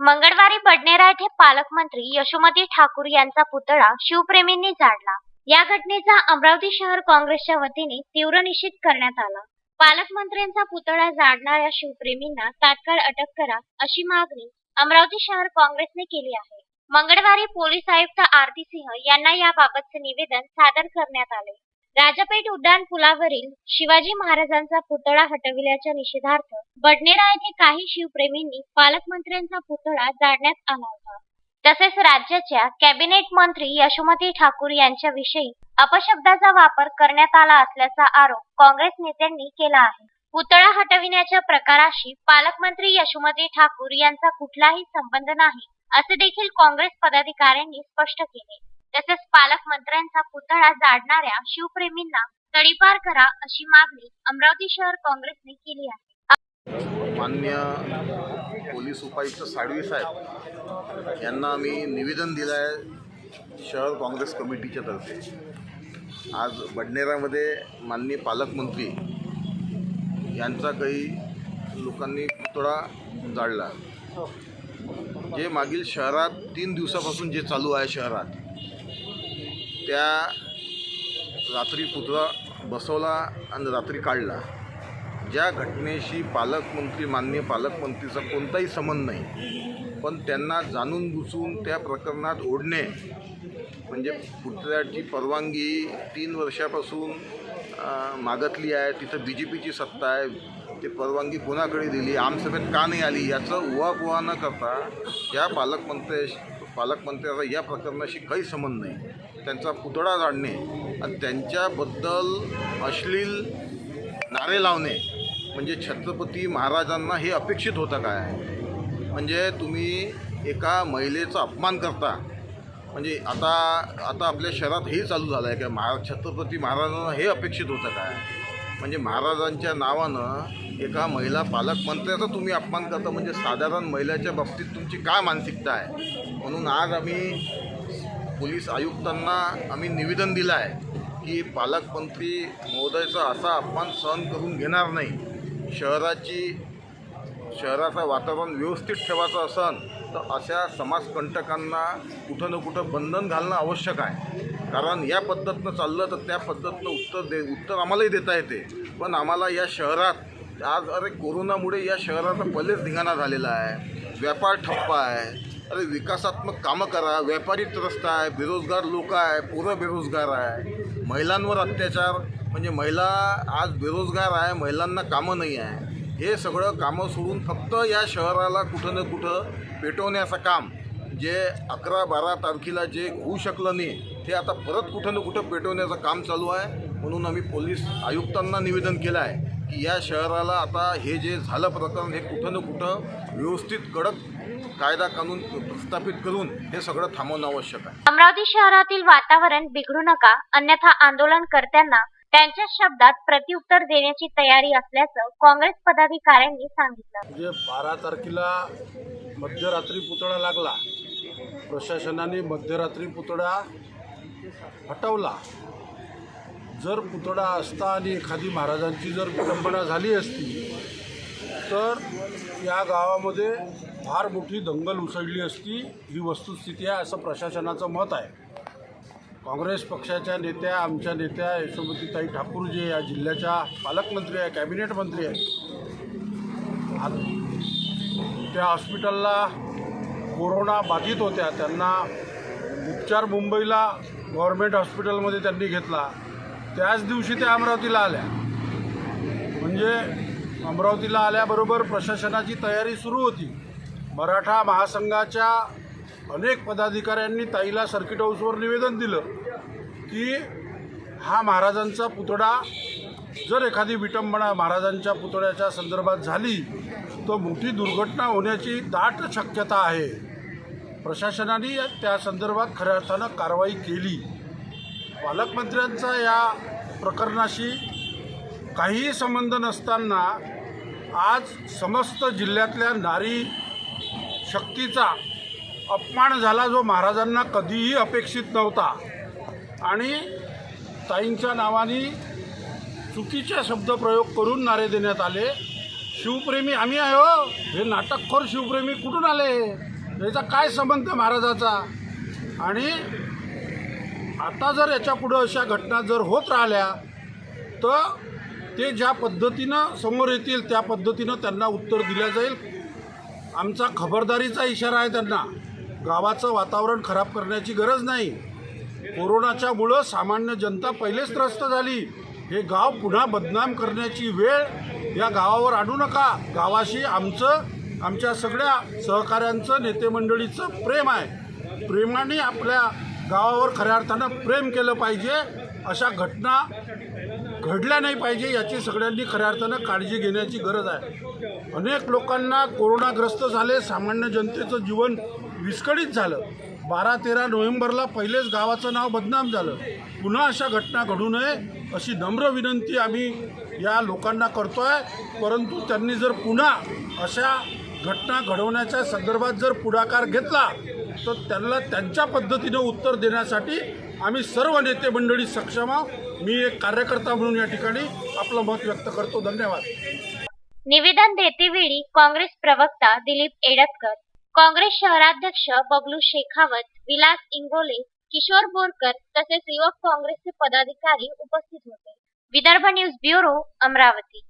मंगळवारी बडनेरा येथे पालकमंत्री यशोमती ठाकूर यांचा पुतळा शिवप्रेमींनी जाळला. या घटनेचा अमरावती शहर काँग्रेसच्या वतीने तीव्र निषेध करण्यात आला. पालकमंत्र्यांचा पुतळा जाळणाऱ्या शिवप्रेमींना तात्काळ अटक करा अशी मागणी अमरावती शहर काँग्रेसने केली आहे. मंगळवारी पोलीस आयुक्त आरती सिंह यांना याबाबतचे निवेदन सादर करण्यात आले. राजापेठ उड्डाण पुलावरील शिवाजी महाराजांचा पुतळा हटविल्याच्या निषेधार्थ बडनेरा येथे काही शिवप्रेमींनी पालकमंत्र्यांचा पुतळा जाळण्यात आला होता. तसेच राज्याच्या कॅबिनेट मंत्री यशोमती ठाकूर यांच्याविषयी अपशब्दाचा वापर करण्यात आला असल्याचा आरोप काँग्रेस नेत्यांनी केला आहे. पुतळा हटविण्याच्या प्रकाराशी पालकमंत्री यशोमती ठाकूर यांचा कुठलाही संबंध नाही असे देखील काँग्रेस पदाधिकाऱ्यांनी स्पष्ट केले. तसेच पालकमंत्र्यांचा पुतळा जाळणाऱ्या शिवप्रेमींना तडीपार करा अशी मागणी अमरावती शहर काँग्रेसने केली आहे. मान्य पोलीस उपायुक्त साळवी साहेब यांना आम्ही निवेदन दिलं आहे शहर काँग्रेस कमिटीच्या तर्फे. आज बडनेरामध्ये माननीय पालकमंत्री यांचा काही लोकांनी पुतळा जाळला. जे मागील शहरात तीन दिवसापासून जे चालू आहे शहरात त्या रात्री पुतळा बसवला आणि रात्री काढला. ज्या घटनेशी पालकमंत्री माननीय पालकमंत्रीचा कोणताही संबंध नाही पण त्यांना जाणून बुसून त्या प्रकरणात ओढणे म्हणजे पुतळ्याची परवानगी तीन वर्षापासून मागतली आहे. तिथं बी जे पीची सत्ता आहे. ते परवानगी कोणाकडे दिली? आमसभेत का नाही आली? याचं उहापोहा न करता या पालकमंत्री पालकमंत्र्याचा या प्रकरणाशी काही संबंध नाही. त्यांचा पुतळा जाणणे आणि त्यांच्याबद्दल अश्लील नारे लावणे म्हणजे छत्रपती महाराजांना हे अपेक्षित होतं काय म्हणजे तुम्ही एका महिलेचा अपमान करता. म्हणजे आता आता आपल्या शहरात हे चालू झालं आहे का महा छत्रपती महाराजांना हे अपेक्षित होतं काय म्हणजे महाराजांच्या नावानं एका महिला पालकमंत्र्याचा तुम्ही अपमान करता म्हणजे साधारण महिलाच्या बाबतीत तुमची काय मानसिकता आहे? म्हणून आज आम्ही पोलीस आयुक्तांना आम्ही निवेदन दिलं आहे की पालकमंत्री महोदयचा असा अपमान सहन करून घेणार नाही. शहराची शहराचं वातावरण व्यवस्थित ठेवायचं असन तर अशा समाजकंटकांना कुठं ना कुठं बंधन घालणं आवश्यक आहे. कारण या पद्धतीनं चाललं तर त्या पद्धतीनं उत्तर दे उत्तर आम्हालाही देता येते. पण आम्हाला या शहरात आज अरे कोरोनामुळे या शहराचा पहिलेच धिंगाणा झालेला आहे. व्यापार ठप्प आहे. अरे विकासात्मक कामं करा. व्यापारी त्रस्त आहे. बेरोजगार लोक आहे. पोरं बेरोजगार आहे. महिलांवर अत्याचार. म्हणजे महिला आज बेरोजगार आहे. महिलांना कामं नाही आहे. हे सगळं कामं सोडून फक्त या शहराला कुठं ना कुठं पेटवण्याचं काम जे अकरा बारा तारखेला जे होऊ शकलं नाही ते आता परत कुठं ना कुठं पेटवण्याचं काम चालू आहे. म्हणून आम्ही पोलीस आयुक्तांना निवेदन केलं आहे. की या शहराला आता हे जे झालं प्रकरण हे कुठं ना कुठं व्यवस्थित कडक कायदा कानून प्रस्थापित करून हे सगळं थांबवणं आवश्यक आहे. अमरावती शहरातील वातावरण बिघडू नका अन्यथा आंदोलनकर्त्यांना त्यांच्या शब्दात प्रत्युत्तर देण्याची तयारी असल्याचं काँग्रेस पदाधिकाऱ्यांनी सांगितलं. म्हणजे बारा तारखेला मध्यरात्री पुतळा लागला प्रशासनाने मध्यरात्री पुतळा हटवला जर पुतळा असता आणि एखादी महाराजांची जर विडंबना झाली असती तर या गावामध्ये फार मोठी दंगल उसळली असती. ही वस्तुस्थिती आहे असं प्रशासनाचं मत आहे. काँग्रेस पक्षाच्या नेत्या आमच्या नेत्या यशोमतीताई ठाकूर जे या जिल्ह्याच्या पालकमंत्री आहे कॅबिनेट मंत्री आहे. त्या हॉस्पिटलला कोरोना बाधित होत्या. त्यांना उपचार मुंबईला गव्हर्मेंट हॉस्पिटलमध्ये त्यांनी घेतला. त्याच दिवशी त्या अमरावतीला आल्या. म्हणजे अमरावतीला आल्याबरोबर प्रशासनाची तयारी सुरू होती. मराठा महासंघाच्या अनेक पदाधिकाऱ्यांनी ताईला सर्किट हाऊसवर निवेदन दिलं की हा महाराजांचा पुतळा जर एखादी विटंबना महाराजांच्या पुतळ्याच्या संदर्भात झाली तर मोठी दुर्घटना होण्याची दाट शक्यता आहे. प्रशासनाने त्या संदर्भात खऱ्या अर्थानं कारवाई केली. पालकमंत्र्यांचा या प्रकरणाशी काहीही संबंध नसताना आज समस्त जिल्ह्यातल्या नारी शक्तीचा अपमान झाला जो महाराजांना कधीही अपेक्षित नव्हता. आणि ताईंच्या नावाने चुकीचे शब्दप्रयोग करून नारे देण्यात आले. शिवप्रेमी आम्ही आहे हो. हे नाटकखोर शिवप्रेमी कुठून आले? याचा काय संबंध महाराजाचा? आणि आता जर याच्यापुढं अशा घटना जर होत राहिल्या तर ते ज्या पद्धतीनं समोर येतील त्या पद्धतीनं त्यांना उत्तर दिलं जाईल. आमचा खबरदारीचा इशारा आहे त्यांना. गावाचं वातावरण खराब करण्याची गरज नाही. कोरोनाच्यामुळं सामान्य जनता पहिलेच त्रस्त झाली. हे गाव पुन्हा बदनाम करण्याची वेळ या गावावर आणू नका. गावाशी आमचं आमच्या सगळ्या सहकाऱ्यांचं नेते मंडळीचं प्रेम आहे. प्रेमाने आपल्या गावावर खऱ्या अर्थानं प्रेम केलं पाहिजे अशा घटना घडल्या नाही पाहिजे याची सगळ्यांनी खऱ्या अर्थानं काळजी घेण्याची गरज आहे. अनेक लोकांना कोरोनाग्रस्त झाले सामान्य जनतेचं जीवन विस्कळीत झालं. बारा तेरा नोव्हेंबरला पहिलेच गावाचं नाव बदनाम झालं. पुन्हा अशा घटना घडू नये अशी नम्र विनंती आम्ही या लोकांना करतो आहे परंतु त्यांनी जर पुन्हा अशा घटना घडवण्याच्या संदर्भात जर पुढाकार घेतला तर त्यांना त्यांच्या पद्धतीनं उत्तर देण्यासाठी आम्ही सर्व नेते मंडळी सक्षम आहोत. मी एक कार्यकर्ता म्हणून या ठिकाणी आपलं मत व्यक्त करतो. धन्यवाद. निवेदन देतेवेळी काँग्रेस प्रवक्ता दिलीप एडतकर काँग्रेस शहराध्यक्ष बबलू शेखावत विलास इंगोले किशोर बोरकर तसेच युवक काँग्रेसचे पदाधिकारी उपस्थित होते. Vidarbha news bureau Amravati.